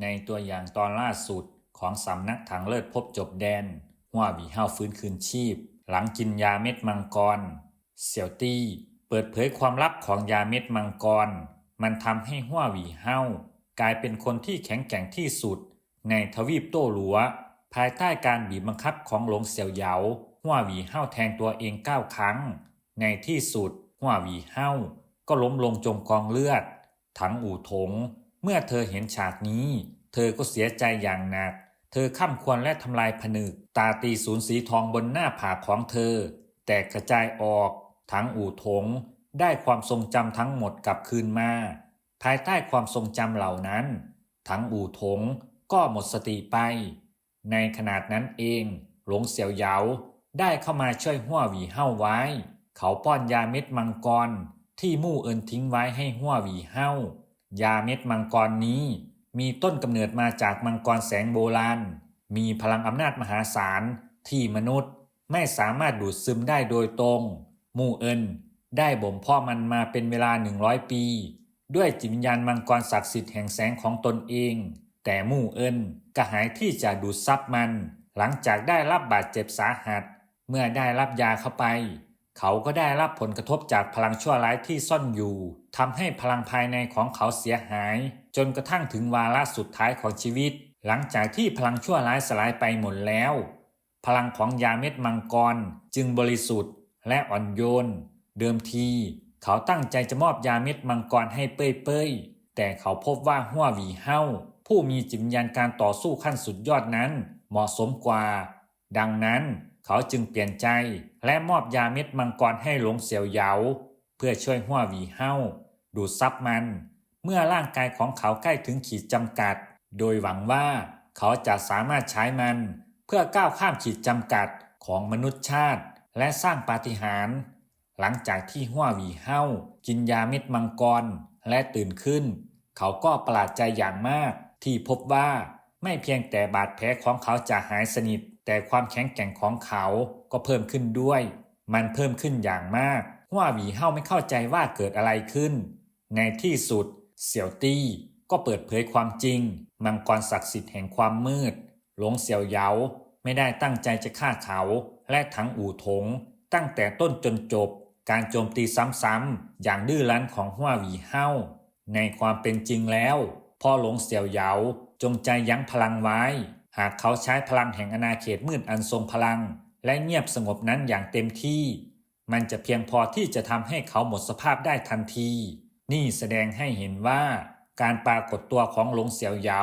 ในตัวอย่างตอนล่าสุดของสำนักถังเลิศพบจบแดนหัววีเฮาฟื้นคืนชีพ หลังกินยาเม็ดมังกร เสี่ยวตี้ เปิดเผยความลับของยาเม็ดมังกร มันทำให้หัววีเฮากลายเป็นคนที่แข็งแกร่งที่สุด ในทวีปโต้หลัว ภายใต้การบีบบังคับของหลงเสี่ยวเหยาหัววีเฮาแทงตัวเองเก้าครั้ง ในที่สุดหัววีเฮาก็ล้มลงจมกองเลือด ถังอู่ถง เมื่อเธอเห็นฉากนี้ เธอก็เสียใจอย่างหนัก เธอข้ามควรและทำลายผนึก ตาตีศูนย์สีทองบนหน้าผากของเธอ แตกกระจายออกถังอู่ถง ได้ความทรงจำทั้งหมดกลับคืนมา ภายใต้ความทรงจำเหล่านั้นถังอู่ถงก็หมดสติไป ในขนาดนั้นเอง หลงเสี่ยวเหยาได้เข้ามาช่วยหัวหวีเฮ้าไว้ เขาป้อนยาเม็ดมังกรที่มู่เอินทิ้งไว้ให้หัวหวีเฮ้า ยาเม็ดมังกรนี้มีต้นกำเนิดมาจากมังกรแสงโบราณ มีพลังอำนาจมหาศาลที่มนุษย์ไม่สามารถดูดซึมได้โดยตรง มู่เอินได้บ่มเพาะมันมาเป็นเวลาหนึ่งร้อยปี ด้วยจิตวิญญาณมังกรศักดิ์สิทธิ์แห่งแสงของตนเอง แต่มู่เอินกระหายที่จะดูดซับมัน หลังจากได้รับบาดเจ็บสาหัส เมื่อได้รับยาเข้าไป เขาก็ได้รับผลกระทบจากพลังชั่วร้ายที่ซ่อนอยู่ทำให้พลังภายในของเขาเสียหาย จนกระทั่งถึงวาระสุดท้ายของชีวิต หลังจากที่พลังชั่วร้ายสลายไปหมดแล้ว พลังของยาเม็ดมังกรจึงบริสุทธิ์ และอ่อนโยน เดิมที เขาตั้งใจจะมอบยาเม็ดมังกรให้เป้ยเป้ยแต่เขาพบว่าหัวหวีเฮาผู้มีจิตวิญญาณการต่อสู้ขั้นสุดยอดนั้น เหมาะสมกว่า ดังนั้น เขาจึงเปลี่ยนใจและมอบยาเม็ดมังกรให้หลงเสี่ยวเหยาเพื่อช่วยหัวหวีเฮาดูดซับมัน เมื่อร่างกายของเขาใกล้ถึงขีดจำกัด โดยหวังว่าเขาจะสามารถใช้มัน เพื่อก้าวข้ามขีดจำกัดของมนุษยชาติ และสร้างปาฏิหาริย์หลังจากที่หัวหวีเฮากินยาเม็ดมังกรและตื่นขึ้น เขาก็ประหลาดใจอย่างมากที่พบว่าไม่เพียงแต่บาดแผลของเขาจะหายสนิท แต่ความแข็งแกร่งของเขาก็เพิ่มขึ้นด้วย มันเพิ่มขึ้นอย่างมากหัวหวีเฮาไม่เข้าใจว่าเกิดอะไรขึ้น ในที่สุด เสี่ยวตี้ก็เปิดเผยความจริง มังกรศักดิ์สิทธิ์แห่งความมืด หลงเสี่ยวเหยาไม่ได้ตั้งใจจะฆ่าเขาและทั้งอู่ถง ตั้งแต่ต้นจนจบ การโจมตีซ้ำๆอย่างดื้อรั้นของหัวหวีเฮาในความเป็นจริงแล้วพ่อหลงเสี่ยวเหยาจงใจยั้งพลังไว้ หากเขาใช้พลังแห่งอาณาเขตมืดอันทรงพลัง และเงียบสงบนั้นอย่างเต็มที่ มันจะเพียงพอที่จะทำให้เขาหมดสภาพได้ทันที นี่แสดงให้เห็นว่า การปรากฏตัวของหลงเสี่ยวเหยา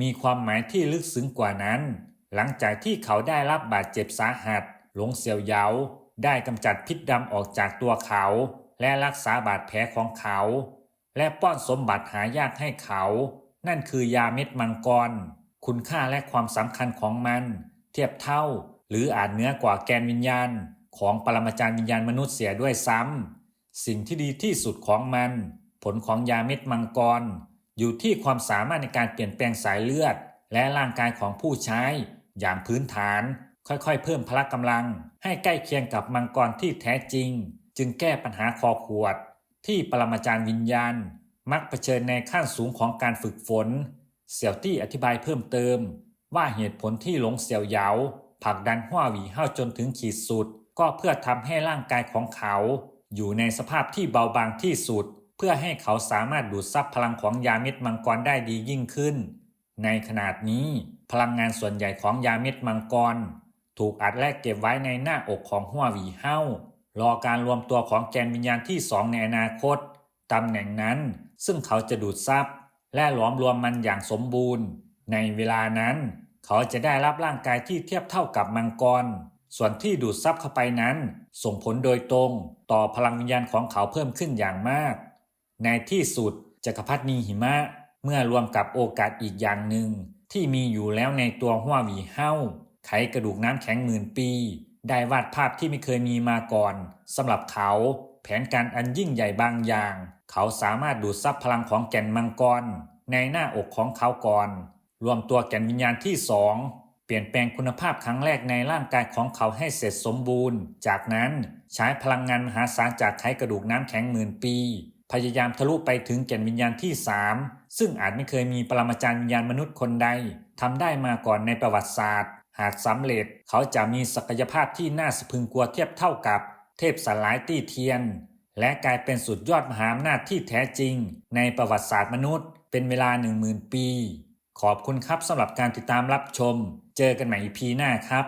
มีความหมายที่ลึกซึ้งกว่านั้น หลังจากที่เขาได้รับบาดเจ็บสาหัส หลงเสี่ยวเหยา ได้กำจัดพิษดำออกจากตัวเขา และรักษาบาดแผลของเขา และป้อนสมบัติหายากให้เขา นั่นคือยาเม็ดมังกร คุณค่าและความสำคัญของมัน เทียบเท่า หรืออาจเหนือกว่าแกนวิญญาณ ของปรมาจารย์วิญญาณมนุษย์เสียด้วยซ้ำสิ่งที่ดีที่สุดของมัน ผลของยาเม็ดมังกร อยู่ที่ความสามารถในการเปลี่ยนแปลงสายเลือด และร่างกายของผู้ใช้ อย่างพื้นฐาน ค่อยๆ เพิ่มพละกำลัง ให้ใกล้เคียงกับมังกรที่แท้จริง จึงแก้ปัญหาคอขวด ที่ปรมาจารย์วิญญาณ มักเผชิญในขั้นสูงของการฝึกฝน เสี่ยวตี้อธิบายเพิ่มเติม ว่าเหตุผลที่หลงเสี่ยวเหยาผลักดันหัวหวีเฮาจนถึงขีดสุด ก็เพื่อทำให้ร่างกายของเขา อยู่ในสภาพที่เบาบางที่สุด เพื่อให้เขาสามารถดูดซับพลังของยาเม็ดมังกรได้ดียิ่งขึ้น ในขนาดนี้พลังงานส่วนใหญ่ของยาเม็ดมังกร ถูกอัดแลกเก็บไว้ในหน้าอกของหัวหวีเฮารอการรวมตัวของแกนวิญญาณที่สองในอนาคตตำแหน่งนั้นซึ่งเขาจะดูดซับ และหลอมรวมมันอย่างสมบูรณ์ ในเวลานั้น เขาจะได้รับร่างกายที่เทียบเท่ากับมังกร ส่วนที่ดูดซับเข้าไปนั้น ส่งผลโดยตรงต่อพลังวิญญาณของเขาเพิ่มขึ้นอย่างมาก ในที่สุดจักรพรรดินีหิมะเมื่อรวมกับโอกาสอีกอย่างหนึ่ง ที่มีอยู่แล้วในตัวหัวหวีเฮ้าไขกระดูกน้ำแข็งหมื่นปี ได้วาดภาพที่ไม่เคยมีมาก่อนสำหรับเขา แผนการอันยิ่งใหญ่บางอย่าง เขาสามารถดูดซับพลังของแก่นมังกร ในหน้าอกของเขาก่อน รวมตัวแก่นวิญญาณที่สองเปลี่ยนแปลงคุณภาพครั้งแรกในร่างกายของเขาให้เสร็จสมบูรณ์ จากนั้นใช้พลังงานมหาศาลจากไขกระดูกน้ำแข็งหมื่นปี พยายามทะลุไปถึงแก่นวิญญาณที่3ซึ่งอาจไม่เคยมีปรมาจารย์วิญญาณมนุษย์คนใดทำได้มาก่อนในประวัติศาสตร์ หากสำเร็จเขาจะมีศักยภาพที่น่าสะพรึงกลัวเทียบเท่ากับ เทพสลายตี้เทียน และกลายเป็นสุดยอดมหาอำนาจที่แท้จริง ในประวัติศาสตร์มนุษย์ เป็นเวลา 10,000 ปี ขอบคุณครับสำหรับการติดตามรับชม เจอกันใหม่ EP หน้าครับ